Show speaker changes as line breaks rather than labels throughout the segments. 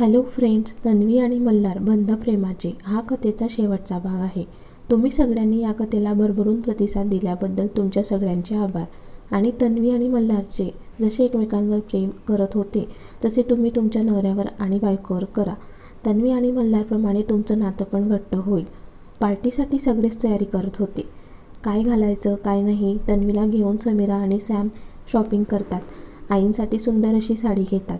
Hello friends Tanvi आणि मल्हार बंध प्रेमाचे. हा कथेचा शेवटचा भाग आहे. तुम्ही सगळ्यांनी या कथेला भरभरून प्रतिसाद दिल्याबद्दल तुमच्या सगळ्यांचे आभार. आणि तन्वी आणि मल्हारचे जसे एकमेकांवर प्रेम करत होते तसे तुम्ही तुमच्या नवऱ्यावर आणि बायकोवर करा. तन्वी आणि मल्हारप्रमाणे तुमचं नातं पण घट्ट होईल. पार्टीसाठी सगळेच तयारी करत होते. काय घालायचं काय नाही तन्वीला घेऊन समीरा आणि सॅम शॉपिंग करतात. आईंसाठी सुंदर अशी साडी घेतात.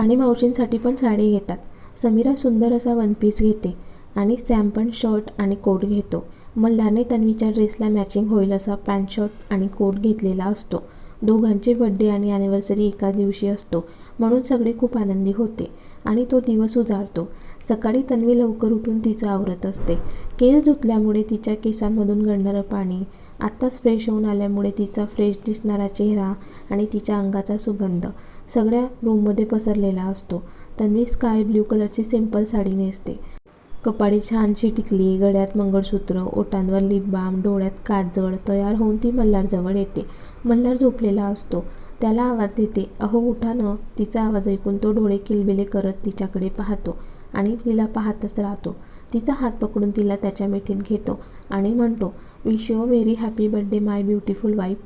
आणि मावशींसाठी पण साडी घेतात. समीरा सुंदर असा वन पीस घेते आणि सॅम पण शर्ट आणि कोट घेतो. मल्हारने तन्वीच्या ड्रेसला मॅचिंग होईल असा पॅन्ट शर्ट आणि कोट घेतलेला असतो. दोघांचे बड्डे आणि ॲनिव्हर्सरी एका दिवशी असतो. म्हणून सगळे खूप आनंदी होते आणि तो दिवस उजाळतो सकाळी तन्वी लवकर उठून तिचं आवरत असते. केस धुतल्यामुळे तिच्या केसांमधून गळणारं पाणी आत्ताच फ्रेश होऊन आल्यामुळे तिचा फ्रेश दिसणारा चेहरा आणि तिच्या अंगाचा सुगंध. सगळ्या रूममध्ये पसरलेला असतो. तन्वी स्काय ब्ल्यू कलरची सिंपल साडी नेसते. कपाळी छानशी टिकली गळ्यात मंगळसूत्र ओटांवर लिप बाम डोळ्यात काजळ तयार होऊन ती मल्हारजवळ येते. मल्हार झोपलेला असतो. त्याला आवाज देते. अहो उठानं तिचा आवाज ऐकून तो डोळे किलबिले करत तिच्याकडे पाहतो आणि तिला पाहतच राहतो. तिचा हात पकडून तिला त्याच्या मिठीत घेतो आणि म्हणतो wish you very happy birthday my beautiful wife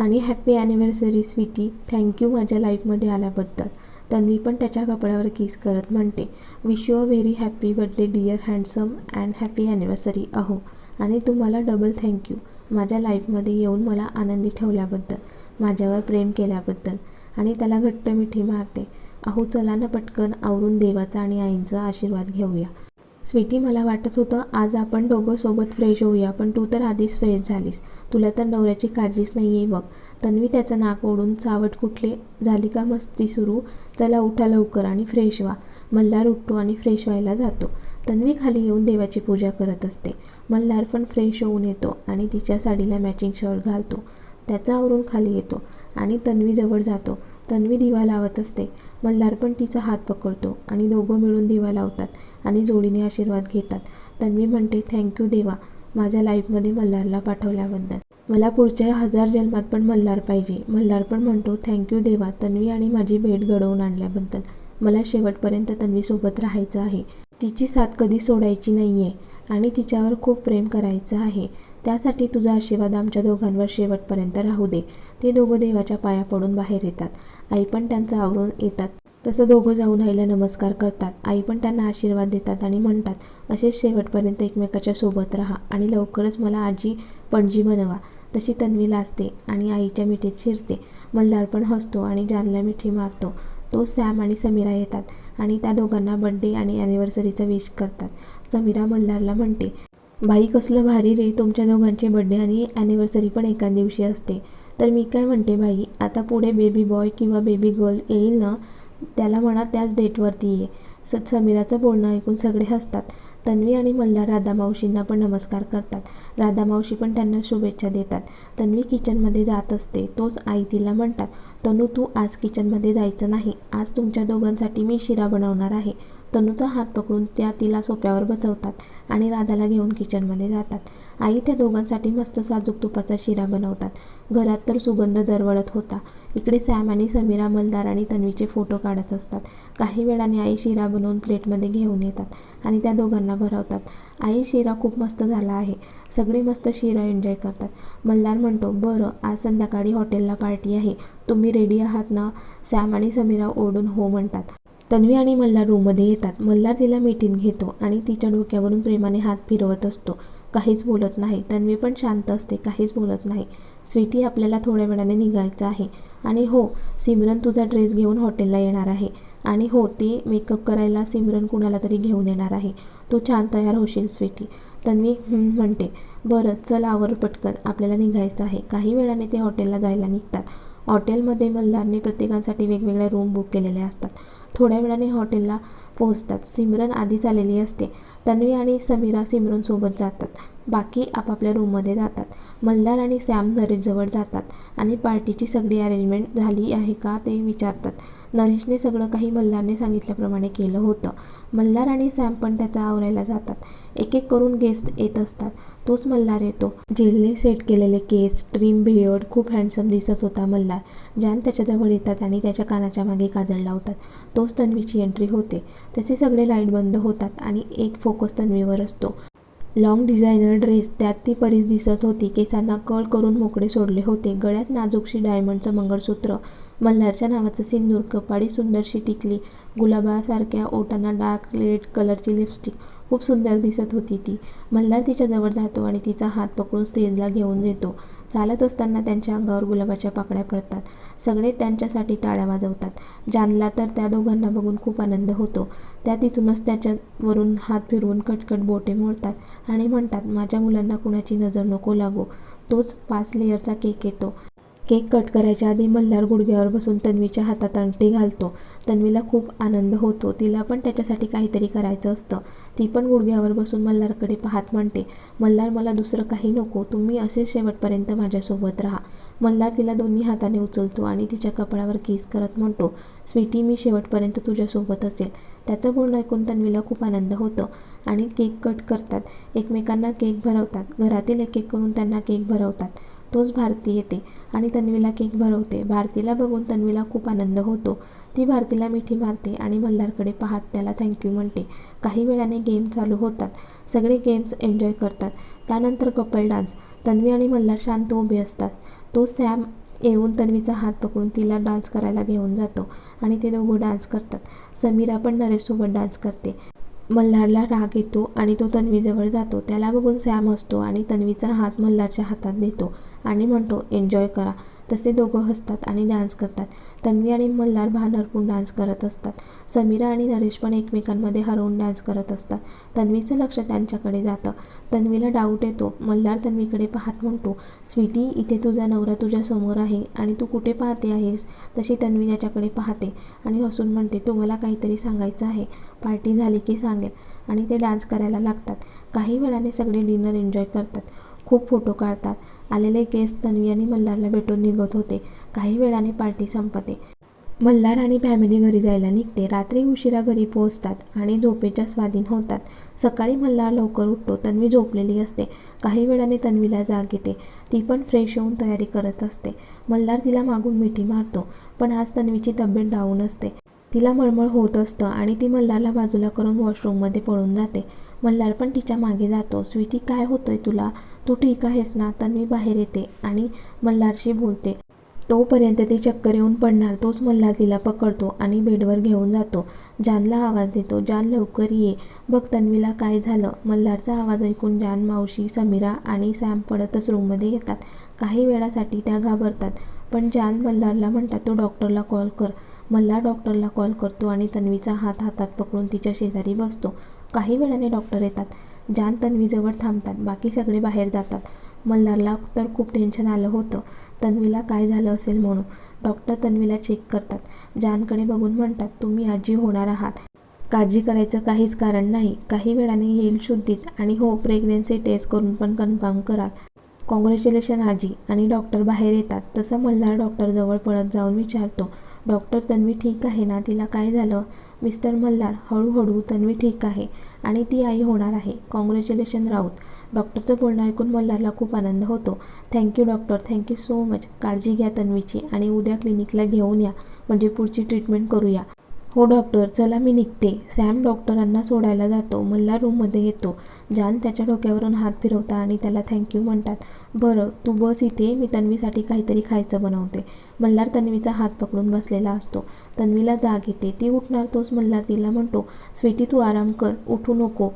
आणि happy anniversary sweetie thank you माझ्या लाईफमध्ये आल्याबद्दल. तन्वी पण त्याच्या कपड्यावर किस करत म्हणते wish you a very happy birthday dear handsome and happy anniversary अहो. आणि तुम्हाला डबल थँक्यू माझ्या लाईफमध्ये येऊन मला आनंदी ठेवल्याबद्दल माझ्यावर प्रेम केल्याबद्दल. आणि त्याला घट्ट मिठी मारते अहो चला ना पटकन आवरून देवाचा आणि आईंचा आशीर्वाद घेऊया. स्वीटी मला वाटत होतं आज आपण दोघं सोबत फ्रेश होऊया पण तू तर आधीच फ्रेश झालीस. तुला तर नवऱ्याची काळजीच नाही आहे बघ. तन्वी त्याचं नाक ओढून चावट कुठले? झाली का मस्ती सुरू? चला उठा लवकर आणि फ्रेश व्हा. मल्हार उठतो आणि फ्रेश व्हायला जातो. तन्वी खाली येऊन देवाची पूजा करत असते. मल्हार पण फ्रेश होऊन येतो आणि तिच्या साडीला मॅचिंग शर्ट घालतो. त्याचा आवरून खाली येतो आणि तन्वीजवळ जातो. तन्वी दिवा लावत असते. मल्हार पण तिचा हात पकडतो आणि दोघं मिळून दिवा लावतात आणि जोडीने आशीर्वाद घेतात. तन्वी म्हणते थँक्यू देवा. माझ्या लाईफमध्ये मल्हारला पाठवल्याबद्दल. मला पुढच्या हजार जन्मात पण मल्हार पाहिजे. मल्हार पण म्हणतो थँक्यू देवा. तन्वी आणि माझी भेट घडवून आणल्याबद्दल. मला शेवटपर्यंत तन्वीसोबत राहायचं आहे. तिची साथ कधी सोडायची नाही आहे आणि तिच्यावर खूप प्रेम करायचं आहे. त्यासाठी तुझा आशीर्वाद आमच्या दोघांवर शेवटपर्यंत राहू दे. ते दोघं देवाच्या पाया पडून बाहेर येतात. आई पण त्यांचं आवरून येतात. तसं दोघं जाऊन आईला नमस्कार करतात. आई पण त्यांना आशीर्वाद देतात आणि म्हणतात असेच शेवटपर्यंत एकमेकाच्या सोबत राहा आणि लवकरच मला आजी पणजी बनवा तशी तन्वीला असते आणि आईच्या मिठीत शिरते. मल्हार पण हसतो आणि जानला मिठी मारतो. तो सॅम आणि समीरा येतात आणि त्या दोघांना बड्डे आणि ॲनिव्हर्सरीचा विश करतात. समीरा मल्हारला म्हणते बाई कसलं भारी रे तुमच्या दोघांचे बड्डे आणि ॲनिव्हर्सरी पण एका दिवशी असते. तर मी काय म्हणते बाई आता पुढे बेबी बॉय किंवा बेबी गर्ल येईल ना त्याला म्हणा त्याच डेटवरती ये. स समीराचं बोलणं ऐकून सगळे हसतात. तन्वी आणि मल्हार राधामावशींना पण नमस्कार करतात. राधामावशी पण त्यांना शुभेच्छा देतात. तन्वी किचनमध्ये जात असते. तोच आई तिला म्हणतात तनू तू आज किचनमध्ये जायचं नाही. आज तुमच्या दोघांसाठी मी शिरा बनवणार आहे. तनूचा हात पकडून त्या तिला सोप्यावर बसवतात आणि राधाला घेऊन किचनमध्ये जातात. आई त्या दोघांसाठी मस्त साजूक तुपाचा शिरा बनवतात. घरात तर सुगंध दरवळत होता. इकडे सॅम आणि समीरा मलदार आणि तन्वीचे फोटो काढत असतात. काही वेळाने आई शिरा बनवून प्लेटमध्ये घेऊन येतात आणि त्या दोघांना भरवतात. आई शिरा खूप मस्त झाला आहे. सगळे मस्त शिरा एन्जॉय करतात. मल्हार म्हणतो बरं आज संध्याकाळी हॉटेलला पार्टी आहे. तुम्ही रेडी आहात ना? सॅम आणि समीरा ओढून हो म्हणतात. तन्वी आणि मल्हार रूममध्ये येतात. मल्हार तिला मिठीत घेतो आणि तिच्या डोक्यावरून प्रेमाने हात फिरवत असतो. काहीच बोलत नाही. तन्वी पण शांत असते. काहीच बोलत नाही. स्वीटी आपल्याला थोड्या वेळाने निघायचं आहे. आणि हो सिमरन तुझा ड्रेस घेऊन हॉटेलला येणार आहे. आणि हो ते मेकअप करायला सिमरन कुणाला तरी घेऊन येणार आहे. तू छान तयार होशील स्वीटी. तन्वी म्हणते. बरं चल आवर पटकन. आपल्याला निघायचं आहे. काही वेळाने ते हॉटेलला जायला निघतात. हॉटेलमध्ये मल्हारने प्रत्येकासाठी वेगवेगळ्या रूम बुक केलेल्या असतात. थोड्या वेळाने हॉटेलला पोहोचतात. सिमरन आधीच आलेली असते. तन्वी आणि समीरा सिमरनसोबत जातात. बाकी आपापल्या रूममध्ये जातात मल्हार आणि सॅम नरेशजवळ जातात आणि पार्टीची सगळी अरेंजमेंट झाली आहे का ते विचारतात. नरेशने सगळं काही मल्हारने सांगितल्याप्रमाणे केलं होतं. मल्हार आणि सॅम पण त्याचा आवरायला जातात. एक एक करून गेस्ट येत असतात. तोच मल्हार येतो. जेलने सेट केलेले केस ट्रिम बियर्ड खूप हँडसम दिसत होता मल्हार. ज्यान त्याच्याजवळ येतात आणि त्याच्या कानाच्या मागे काजळ लावतात. तोच तन्वीची एंट्री होते. तसे सगळे लाइट बंद होतात आणि एक फोकस तन्वीवर असतो. लॉंग डिझायनर ड्रेस त्यात ती परीस दिसत होती. केसांना कळ करून मोकळे सोडले होते. गळ्यात नाजूकशी डायमंडचं मंगळसूत्र. मल्हारच्या नावाचं सिंदूर कपाडी सुंदरशी टिकली. गुलाबासारख्या ओटांना डार्क रेड कलरची लिपस्टिक. खूप सुंदर दिसत होती ती. मल्हार तिच्याजवळ जातो आणि तिचा हात पकडून स्टेजला घेऊन देतो. चालत असताना त्यांच्या अंगावर गुलाबाच्या पाकळ्या पडतात. सगळे त्यांच्यासाठी टाळ्या वाजवतात. जानला तर त्या दोघांना बघून खूप आनंद होतो. त्या तिथूनच त्याच्यावरून हात फिरवून कटकट बोटे मोडतात आणि म्हणतात माझ्या मुलांना कुणाची नजर नको लागो. तोच पाच लेअरचा केक येतो. केक कट करायच्या आधी मल्हार गुडघ्यावर बसून तन्वीच्या हातात अंगठी घालतो. तन्वीला खूप आनंद होतो. तिला पण त्याच्यासाठी काहीतरी करायचं असतं. ती पण गुडघ्यावर बसून मल्हारकडे पाहत म्हणते मल्हार मला दुसरं काही नको. तुम्ही असेच शेवटपर्यंत माझ्यासोबत राहा. मल्हार तिला दोन्ही हाताने उचलतो आणि तिच्या कपाळावर किस करत म्हणतो स्वीटी मी शेवटपर्यंत तुझ्यासोबत असेल. त्याचं बोलणं ऐकून तन्वीला खूप आनंद होतं आणि केक कट करतात. एकमेकांना केक भरवतात. घरातील एक एक करून त्यांना केक भरवतात. तोच भारती येते आणि तन्वीला केक भरवते. भारतीला बघून तन्वीला खूप आनंद होतो. ती भारतीला मिठी मारते आणि मल्हारकडे पाहत त्याला थँक्यू म्हणते. काही वेळाने गेम चालू होतात. सगळे गेम्स एन्जॉय करतात. त्यानंतर कपल डान्स तन्वी आणि मल्हार शांत उभे असतात. तो सॅम येऊन तन्वीचा हात पकडून तिला डान्स करायला घेऊन जातो आणि ते दोघं डान्स करतात. समीरा पण नरेशसोबत डान्स करते. मल्हारला राग येतो आणि तो तन्वीजवळ जातो. त्याला बघून सॅम हसतो आणि तन्वीचा हात मल्हारच्या हातात देतो. आणि म्हणतो एन्जॉय करा. तसे दोघं हसतात आणि डान्स करतात. तन्वी आणि मल्हार भानरपून डान्स करत असतात. समीरा आणि नरेश पण एकमेकांमध्ये हरवून डान्स करत असतात. तन्वीचं लक्ष त्यांच्याकडे जातं. तन्वीला डाऊट येतो. मल्हार तन्वीकडे पाहत म्हणतो स्वीटी इथे तुझा नवरा तुझ्यासमोर आहे आणि तू कुठे पाहते आहेस? तशी तन्वी त्याच्याकडे पाहते आणि हसून म्हणते तुम्हाला काहीतरी सांगायचं आहे. पार्टी झाली की सांगेल आणि ते डान्स करायला लागतात. काही वेळाने सगळे डिनर एन्जॉय करतात. खूप फोटो काढतात. आलेले गेस्ट तन्वी आणि मल्हारला भेटून निघत होते. काही वेळाने पार्टी संपते. मल्हार आणि फॅमिली घरी जायला निघते. रात्री उशिरा घरी पोहोचतात आणि झोपेच्या स्वाधीन होतात. सकाळी मल्हार लवकर उठतो. तन्वी झोपलेली असते. काही वेळाने तन्वीला जाग येते. ती पण फ्रेश होऊन तयारी करत असते. मल्हार तिला मागून मिठी मारतो पण आज तन्वीची तब्येत डाऊन असते. तिला मळमळ होत असतं आणि ती मल्हारला बाजूला करून वॉशरूममध्ये पळून जाते. मल्हार पण तिच्यामागे जातो. स्वीटी काय होतंय तुला? तू ठीक आहेस ना? तन्वी बाहेर येते आणि मल्हारशी बोलते. तोपर्यंत ती चक्कर येऊन पडणार. तोच मल्हार तिला पकडतो आणि बेडवर घेऊन जातो. जानला आवाज देतो जान लवकर ये. बघ तन्वीला काय झालं. मल्हारचा आवाज ऐकून जान मावशी समीरा आणि सॅम पडतच रूममध्ये येतात. काही वेळासाठी त्या घाबरतात. पण जान मल्हारला म्हणतात तो डॉक्टरला कॉल कर. मल्हार डॉक्टरला कॉल करतो आणि तन्वीचा हात हातात पकडून तिच्या शेजारी बसतो. काही वेळाने डॉक्टर येतात. जान तन्वीजवळ थांबतात. बाकी सगळे बाहेर जातात. मल्हारला तर खूप टेन्शन आलं होतं. तन्वीला काय झालं असेल म्हणून? डॉक्टर तन्वीला चेक करतात. जानकडे बघून म्हणतात तुम्ही आजी होणार आहात. काळजी करायचं काहीच कारण नाही. काही वेळाने येईल शुद्धीत आणि हो प्रेग्नेन्सी टेस्ट करून पण कन्फर्म कराल. कॉंग्रॅच्युलेशन आजी. आणि डॉक्टर बाहेर येतात. तसं मल्हार डॉक्टरजवळ पळत जाऊन विचारतो डॉक्टर तन्वी ठीक आहे ना? तिला काय झालं? मिस्टर मल्हार हळूहळू तन्वी ठीक आहे आणि ती आई होणार आहे. कॉंग्रॅच्युलेशन राऊत. डॉक्टरचं बोलणं ऐकून मल्हारला खूप आनंद होतो. Thank you doctor thank you so much काळजी घ्या तन्वीची आणि उद्या क्लिनिकला घेऊन या. म्हणजे पुढची ट्रीटमेंट करूया. हो डॉक्टर. चला मी निघते. सॅम डॉक्टरांना सोडायला जातो. मल्हार रूममध्ये येतो. जान त्याच्या डोक्यावरून हात फिरवता आणि त्याला थँक्यू म्हणतात. बरं तू बस इथे. मी तन्वीसाठी काहीतरी खायचं बनवते. मल्हार तन्वीचा हात पकडून बसलेला असतो. तन्वीला जाग येते. ती उठणार तोच मल्हार तिला म्हणतो स्वीटी तू आराम कर. उठू नको.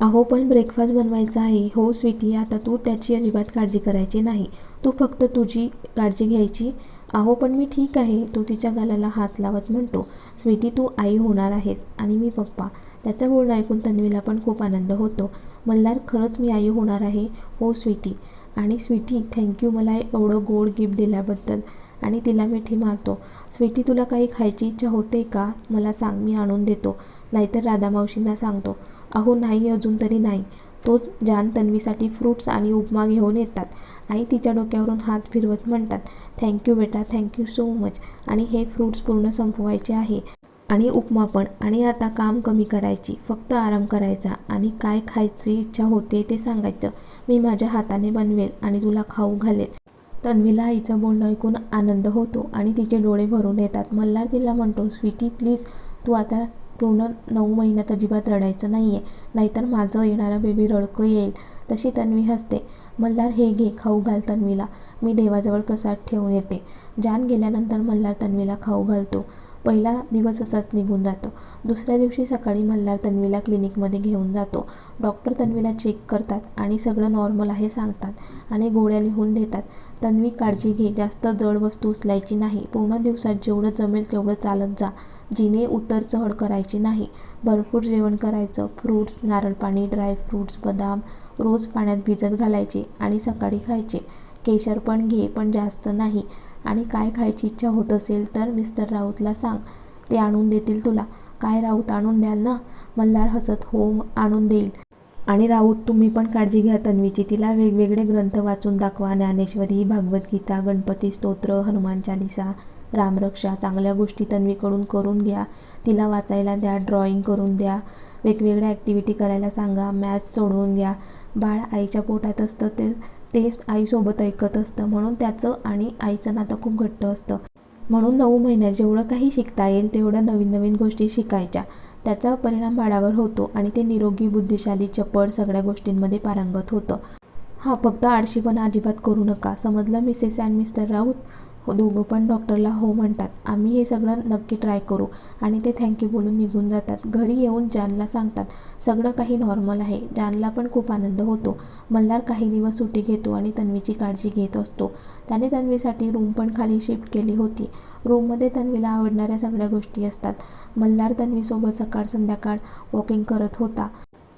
अहो पण ब्रेकफास्ट बनवायचा आहे. हो स्वीटी. आता तू त्याची अजिबात काळजी करायची नाही. तू फक्त तुझी काळजी घ्यायची. अहो पण मी ठीक आहे. तो तिच्या गालाला हात लावत म्हणतो स्वीटी तू आई होणार आहेस आणि मी पप्पा. त्याचं बोलणं ऐकून तन्वीला पण खूप आनंद होतो. मल्हार खरंच मी आई होणार आहे? हो स्वीटी. आणि स्वीटी थँक्यू मला एवढं गोड गिफ्ट दिल्याबद्दल. आणि तिला मिठी मारतो. स्वीटी तुला काही खायची इच्छा होते का? मला सांग मी आणून देतो. नाहीतर राधा मावशींना सांगतो. अहो नाही अजून तरी नाही. तोच जान तन्वीसाठी फ्रूट्स आणि उपमा घेऊन येतात. आई तिच्या डोक्यावरून हात फिरवत म्हणतात थँक्यू बेटा थँक्यू सो मच आणि हे फ्रूट्स पूर्ण संपवायचे आहे. आणि उपमा पण. आणि आता काम कमी करायची. फक्त आराम करायचा. आणि काय खायची इच्छा होते ते सांगायचं. मी माझ्या हाताने बनवेल आणि तुला खाऊ घालेल. तन्वीला आईचं बोलणं ऐकून आनंद होतो आणि तिचे डोळे भरून येतात. मल्हार तिला म्हणतो स्वीटी प्लीज तू आता पूर्ण नऊ महिन्यात अजिबात रडायचं नाही आहे नाहीतर माझं येणारं बेबी रडकं येईल. तशी तन्वी हसते. मल्हार हे घे खाऊ घाल तन्वीला. मी देवाजवळ प्रसाद ठेवून येते. जान गेल्यानंतर मल्हार तन्वीला खाऊ घालतो. पहिला दिवस असाच निघून जातो. दुसऱ्या दिवशी सकाळी मल्हार तन्वीला क्लिनिकमध्ये घेऊन जातो. डॉक्टर तन्वीला चेक करतात आणि सगळं नॉर्मल आहे सांगतात आणि गोळ्या लिहून देतात. तन्वी काळजी घे जास्त जड वस्तू उचलायची नाही. पूर्ण दिवसात जेवढं जमेल तेवढं चालत जा. जिने उतर चढ करायची नाही. भरपूर जेवण करायचं. फ्रूट्स नारळ पाणी ड्रायफ्रूट्स बदाम रोज पाण्यात भिजत घालायचे आणि सकाळी खायचे. केशर पण घे पण जास्त नाही. आणि काय खायची इच्छा होत असेल तर मिस्टर राऊतला सांग. ते आणून देतील तुला. काय राऊत आणून द्याल ना? मल्हार हसत हो आणून देईल. आणि राऊत तुम्ही पण काळजी घ्या तन्वीची. तिला वेगवेगळे ग्रंथ वाचून दाखवा. ज्ञानेश्वरी भागवद्गीता गणपती स्तोत्र हनुमान चालिसा रामरक्षा चांगल्या गोष्टी तन्वीकडून करून घ्या. तिला वाचायला द्या ड्रॉइंग करून द्या. वेगवेगळ्या ॲक्टिव्हिटी करायला सांगा. मॅथ्स सोडवून घ्या. बाळ आईच्या पोटात असतं ते तेच आईसोबत ऐकत असतं. म्हणून त्याचं आणि आईचं नातं खूप घट्ट असतं. म्हणून नऊ महिन्यात जेवढं काही शिकता येईल तेवढं नवीन नवीन गोष्टी शिकायच्या. त्याचा परिणाम बाळावर होतो आणि ते निरोगी बुद्धिशाली चपळ सगळ्या गोष्टींमध्ये पारंगत होतं. हा फक्त आळशीपणा अजिबात करू नका. समजलं मिसेस अँड मिस्टर राऊत? हो, दोघं पण डॉक्टरला हो म्हणतात. आम्ही हे सगळं नक्की ट्राय करू. आणि ते थँक्यू बोलून निघून जातात. घरी येऊन जानला सांगतात सगळं काही नॉर्मल आहे. जानला पण खूप आनंद होतो. मल्हार काही दिवस सुट्टी घेतो आणि तन्वीची काळजी घेत असतो. त्याने तन्वीसाठी रूम पण खाली शिफ्ट केली होती. रूममध्ये तन्वीला आवडणाऱ्या सगळ्या गोष्टी असतात. मल्हार तन्वीसोबत सकाळ संध्याकाळ वॉकिंग करत होता.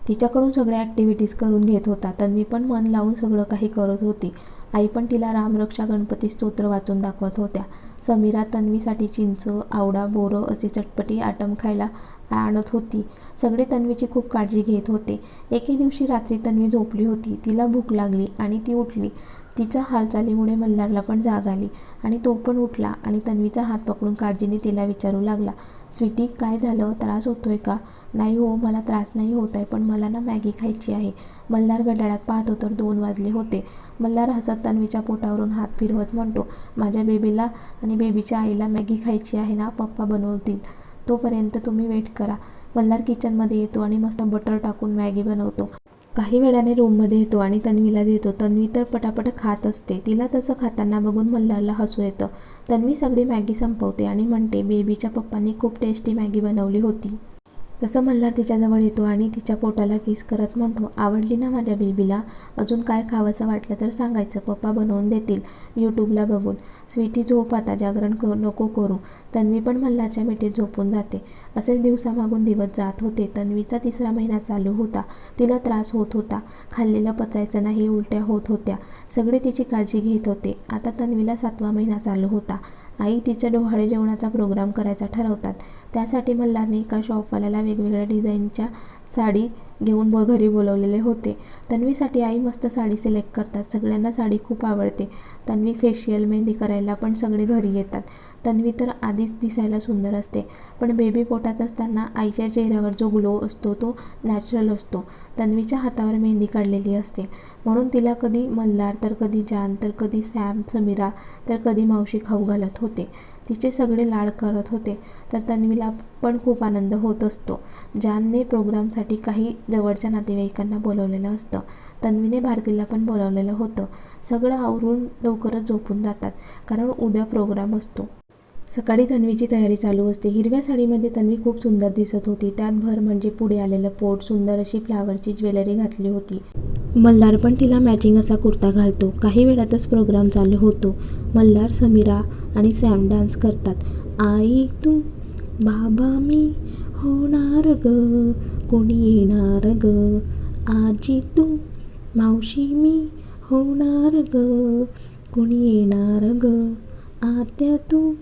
तिच्याकडून सगळ्या ॲक्टिव्हिटीज करून घेत होता. तन्वी पण मन लावून सगळं काही करत होती. आई पण तिला रामरक्षा गणपती स्तोत्र वाचून दाखवत होत्या. समीरा तन्वीसाठी चिंच आवडा बोरं असे चटपटी आटम खायला आणत होती. सगळे तन्वीची खूप काळजी घेत होते. एके दिवशी रात्री तन्वी झोपली होती. तिला भूक लागली आणि ती उठली. तिच्या हालचालीमुळे मल्हारला पण जाग आली आणि तो पण उठला आणि तन्वीचा हात पकडून काळजीने तिला विचारू लागला. स्वीटी काय झालं? त्रास होतो आहे का? नाही हो मला त्रास नाही होत आहे पण मला ना मॅगी खायची आहे. मल्हार घड्याळात पाहतो तर दोन वाजले होते. मल्हार हसत तन्वीच्या पोटावरून हात फिरवत म्हणतो माझ्या बेबीला आणि बेबीच्या आईला मॅगी खायची आहे ना पप्पा बनवतील. तोपर्यंत तुम्ही वेट करा. मल्हार किचनमध्ये येतो आणि मस्त बटर टाकून मॅगी बनवतो. काही वेळाने रूममध्ये येतो आणि तन्वीला देतो. तन्वी तर पटापट खात असते. तिला तसं खाताना बघून मल्हारला हसू येतं. तन्वी सगळी मॅगी संपवते आणि म्हणते बेबीच्या पप्पांनी खूप टेस्टी मॅगी बनवली होती. तसं मल्हार तिच्याजवळ येतो आणि तिच्या पोटाला किस करत म्हणतो आवडली ना माझ्या बेबीला? अजून काय खावंसं वाटलं तर सांगायचं पप्पा बनवून देतील यूट्यूबला बघून. स्वीटी झोप आता जागरण कर नको करू. तन्वी पण मल्हारच्या मिठीत झोपून जाते. असेच दिवसामागून दिवस जात होते. तन्वीचा तिसरा महिना चालू होता. तिला त्रास होत होता. खाल्लेलं पचायचं नाही उलट्या होत होत्या. सगळे तिची काळजी घेत होते. आता तन्वीला सातवा महिना चालू होता. आई तिच्या डोहाळे जेवणाचा प्रोग्राम करायचा ठरवतात. त्यासाठी मल्हारने एका शॉपवाल्याला वेगवेगळ्या डिझाईनच्या साडी घेऊन ब घरी बोलवलेले होते. तन्वीसाठी आई मस्त साडी सिलेक्ट करतात. सगळ्यांना साडी खूप आवडते. तन्वी फेशियल मेहंदी करायला पण सगळे घरी येतात. तन्वी तर आधीच दिसायला सुंदर असते. पण बेबी पोटात असताना आईच्या चेहऱ्यावर जो ग्लो असतो तो नॅचरल असतो. तन्वीच्या हातावर मेहंदी काढलेली असते. म्हणून तिला कधी मल्हार तर कधी जान तर कधी सॅम समीरा तर कधी मावशी खाऊ घालत होते. तिचे सगळे लाड करत होते. तर तन्वीला पण खूप आनंद होत असतो. जानने प्रोग्रामसाठी काही जवळच्या नातेवाईकांना बोलवलेलं असतं. तन्वीने भारतीला पण बोलावलेलं होतं. सगळं आवरून लवकरच झोपून जातात. कारण उद्या प्रोग्राम असतो. सकाळी तन्वीची तयारी चालू असते. हिरव्या साडीमध्ये तन्वी खूप सुंदर दिसत होती. त्यात भर म्हणजे पुढे आलेलं पोट सुंदर अशी फ्लावरची ज्वेलरी घातली होती. मल्हार पण तिला मॅचिंग असा कुर्ता घालतो. काही वेळातच प्रोग्राम चालू होतो. मल्हार समीरा आणि सॅम डान्स करतात. आई तू बाबा मी होणार ग कोणी येणार ग? आजी तू मावशी मी होणार ग कोणी येणार ग? आत्या तू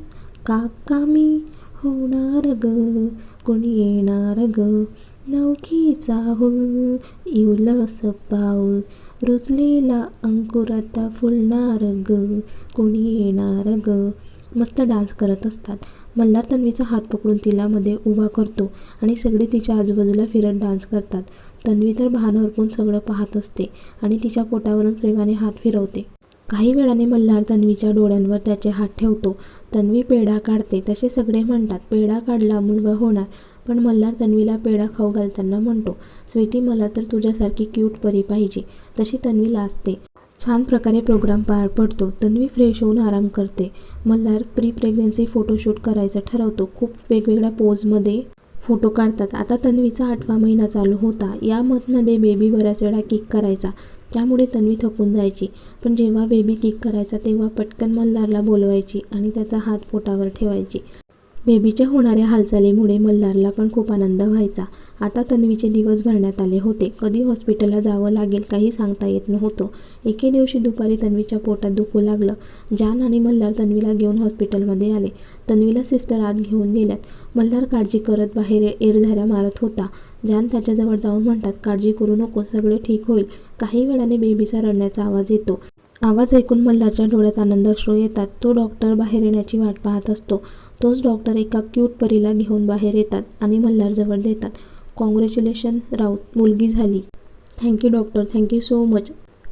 काका मी होणार ग. कोणी येणार ग? नवखी चाहूल इवलस पाऊल. रुजलेला अंकुर आता फुलणार ग. कोणी येणार ग? मस्त डान्स करत असतात. मल्हार तन्वीचा हात पकडून तिला मध्ये उभा करतो आणि सगळे तिच्या आजूबाजूला फिरत डान्स करतात. तन्वी तर भान हरपून सगळं पाहत असते आणि तिच्या पोटावरून प्रेमाने हात फिरवते. काही वेळाने मल्हार तन्वीच्या डोळ्यांवर त्याचे हात ठेवतो. तन्वी पेढा काढते. तसे सगळे म्हणतात पेढा काढला मुलगा होणार. पण मल्हार तन्वीला पेढा खाऊ घालताना म्हणतो स्वीटी मला तर तुझ्यासारखी क्यूट परी पाहिजे. तशी तन्वी लाजते. छान प्रकारे प्रोग्राम पार पडतो. तन्वी फ्रेश होऊन आराम करते. मल्हार प्री प्रेग्नन्सी फोटोशूट करायचं ठरवतो. खूप वेगवेगळ्या पोजमध्ये फोटो काढतात. आता तन्वीचा आठवा महिना चालू होता. या मतमध्ये बेबी बऱ्याच वेळा किक करायचा. त्यामुळे तन्वी थकून जायची. पण जेव्हा बेबी किक करायचा तेव्हा पटकन मल्हारला बोलवायची आणि त्याचा हात पोटावर ठेवायची. बेबीच्या होणाऱ्या हालचालीमुळे मल्हारला पण खूप आनंद व्हायचा. आता तन्वीचे दिवस भरण्यात आले होते. कधी हॉस्पिटलला जावं लागेल काही सांगता येत नव्हतं. एके दिवशी दुपारी तन्वीच्या पोटात दुखू लागलं. जान आणि मल्हार तन्वीला घेऊन हॉस्पिटलमध्ये आले. तन्वीला सिस्टर आत घेऊन गेल्यात. मल्हार काळजी करत बाहेर एरझाऱ्या मारत होता. जान त्याच्याजवळ जाऊन म्हणतात काळजी करू नको सगळे ठीक होईल. काही वेळाने बेबीचा रडण्याचा आवाज येतो. आवाज ऐकून मल्हारच्या डोळ्यात आनंद अश्रू येतात. तो डॉक्टर बाहेर येण्याची वाट पाहत असतो. तोच डॉक्टर एका क्यूट परीला घेऊन बाहेर येतात आणि मल्हारजवळ देतात. कॉंग्रॅच्युलेशन राऊत. मुलगी झाली. Thank you doctor thank you so much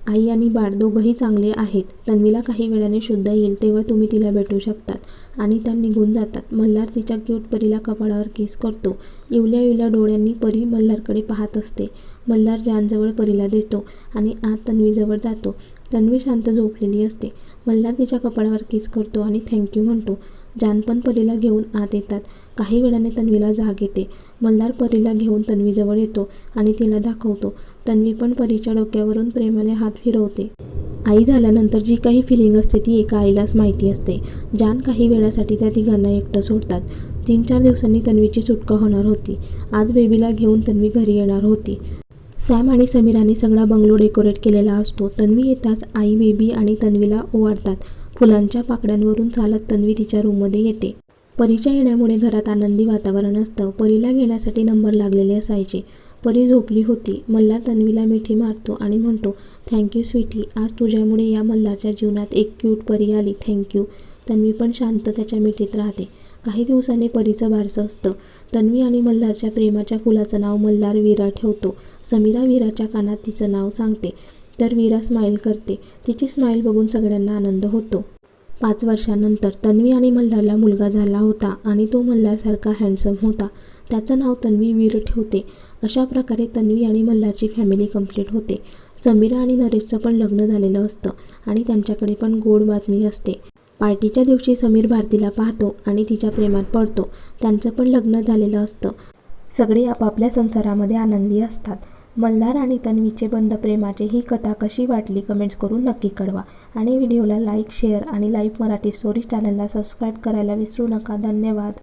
आई आणि बाळ दोघंही चांगले आहेत. तन्वीला काही वेळाने शुद्ध येईल तेव्हा तुम्ही तिला भेटू शकतात. आणि त्या निघून जातात. मल्हार तिच्या क्यूट परीला कपाळावर किस करतो. इवल्या इवल्या डोळ्यांनी परी मल्हारकडे पाहत असते. मल्हार जानजवळ परीला देतो आणि आत तन्वीजवळ जातो. तन्वी शांत झोपलेली असते. मल्हार तिच्या कपाळावर किस करतो आणि थँक्यू म्हणतो. जानपण परीला घेऊन आत येतात. काही वेळाने तन्वीला जाग येते. मल्हार परीला घेऊन तन्वीजवळ येतो आणि तिला दाखवतो. तन्वी पण परीच्या डोक्यावरून प्रेमाने हात फिरवते. आई झाल्यानंतर जी काही फिलिंग असते ती एका आईलाच माहिती असते. जान काही वेळासाठी त्या तिघांना एकटं सोडतात. तीन चार दिवसांनी तन्वीची सुटका होणार होती. आज बेबीला घेऊन तन्वी घरी येणार होती. सॅम आणि समीराने सगळा बंगलो डेकोरेट केलेला असतो. तन्वी येताच आई बेबी आणि तन्वीला ओवाळतात. फुलांच्या पाकड्यांवरून चालत तन्वी तिच्या रूममध्ये येते. परीच्या येण्यामुळे घरात आनंदी वातावरण असतं. परीला घेण्यासाठी नंबर लागलेले असायचे. परी झोपली होती. मल्हार तन्वीला मिठी मारतो आणि म्हणतो थँक्यू स्वीटी आज तुझ्यामुळे या मल्हारच्या जीवनात एक क्यूट परी आली. थँक्यू तन्वी पण शांत त्याच्या मिठीत राहते. काही दिवसांनी परीचं बारसं असतं. तन्वी आणि मल्हारच्या प्रेमाच्या फुलाचं नाव मल्हार वीरा ठेवतो. समीरा वीराच्या कानात तिचं नाव सांगते. तर वीरा स्माईल करते. तिची स्माईल बघून सगळ्यांना आनंद होतो. पाच वर्षानंतर तन्वी आणि मल्हारला मुलगा झाला होता आणि तो मल्हारसारखा हँडसम होता. त्याचं नाव तन्वी वीर ठेवते. अशा प्रकारे तन्वी आणि मल्हारची फॅमिली कंप्लीट होते. समीरा आणि नरेशचं पण लग्न झालेलं असतं आणि त्यांच्याकडे पण गोड बातमी असते. पार्टीच्या दिवशी समीर भारतीला पाहतो आणि तिच्या प्रेमात पडतो. त्यांचं पण लग्न झालेलं असतं. सगळे आपापल्या संसारामध्ये आनंदी असतात. मल्हार आणि तन्वीचे बंद प्रेमाचे ही कथा कशी वाटली कमेंट्स करून नक्की कळवा. आणि व्हिडिओला लाईक शेअर आणि लाईव्ह मराठी स्टोरीज चॅनलला सबस्क्राईब करायला विसरू नका. धन्यवाद.